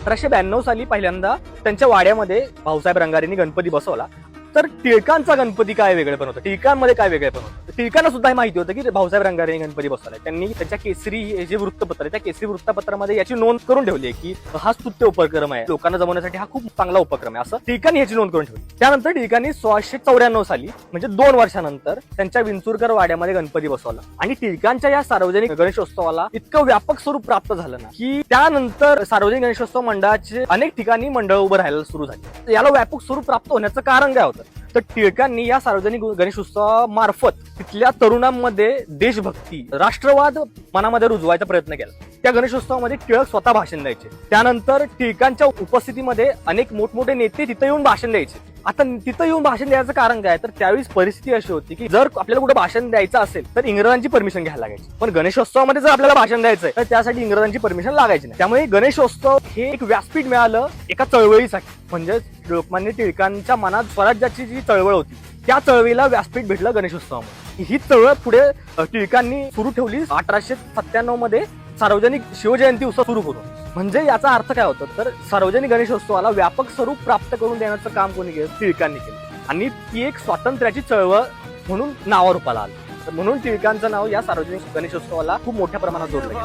अठराशे ब्याण्णव साली पहिल्यांदा त्यांच्या वाड्यामध्ये भाऊसाहेब रंगारींनी गणपती बसवला. तर टिळकांचा गणपती काय वेगळे पण होतं? टिळकांमध्ये काय वेगळे पण होतं? टिळकांना सुद्धा हे माहिती होतं की भाऊसाहेब रंगारे गणपती बसवलाय. त्यांनी त्यांच्या केसरी हे जे वृत्तपत्र आहे त्या केसरी वृत्तपत्रामध्ये याची नोंद करून ठेवली आहे की हा स्तुत्य उपक्रम आहे. लोकांना जमवण्यासाठी हा खूप चांगला उपक्रम आहे. असं टिळकांनी याची नोंद करून ठेवली. त्यानंतर टिळकांनी सोळाशे चौऱ्याण्णव साली म्हणजे दोन वर्षानंतर त्यांच्या विंचुरकर वाड्यामध्ये गणपती बसवला. आणि टिळकांच्या या सार्वजनिक गणेशोत्सवाला इतकं व्यापक स्वरूप प्राप्त झालं ना की त्यानंतर सार्वजनिक गणेशोत्सव मंडळाचे अनेक ठिकाणी मंडळ उभं राहायला सुरू झाली. याला व्यापक स्वरूप प्राप्त होण्याचं कारण काय होतं? तर टिळकांनी या सार्वजनिक गणेश उत्सवामार्फत तिथल्या तरुणांमध्ये देशभक्ती राष्ट्रवाद मनामध्ये रुजवायचा प्रयत्न केला. त्या गणेशोत्सवामध्ये टिळक स्वतः भाषण द्यायचे. त्यानंतर टिळकांच्या उपस्थितीमध्ये अनेक मोठमोठे नेते तिथं येऊन भाषण द्यायचे. आता तिथं येऊन भाषण द्यायचं कारण काय? तर त्यावेळी परिस्थिती अशी होती की जर आपल्याला कुठं भाषण द्यायचं असेल तर इंग्रजांची परमिशन घ्यायला लागायची. पण गणेशोत्सवामध्ये जर आपल्याला भाषण द्यायचंय तर त्यासाठी इंग्रजांची परमिशन लागायची नाही. त्यामुळे गणेशोत्सव हे एक व्यासपीठ मिळालं एका चळवळीसाठी. म्हणजे लोकमान्य टिळकांच्या मनात स्वराज्याची जी चळवळ होती त्या चळवळीला व्यासपीठ भेटलं गणेशोत्सवामध्ये. ही चळवळ पुढे टिळकांनी सुरू ठेवली अठराशे सत्त्याण्णवमध्ये सार्वजनिक शिवजयंती उत्सव सुरू करू. म्हणजे याचा अर्थ काय होतं? तर सार्वजनिक गणेशोत्सवाला व्यापक स्वरूप प्राप्त करून देण्याचं काम कोणी केलं? टिळकांनी केलं. आणि ती एक स्वातंत्र्याची चळवळ म्हणून नावारूपाला आली. तर म्हणून टिळकांचं नाव या सार्वजनिक गणेशोत्सवाला खूप मोठ्या प्रमाणात जोडलं गेलं.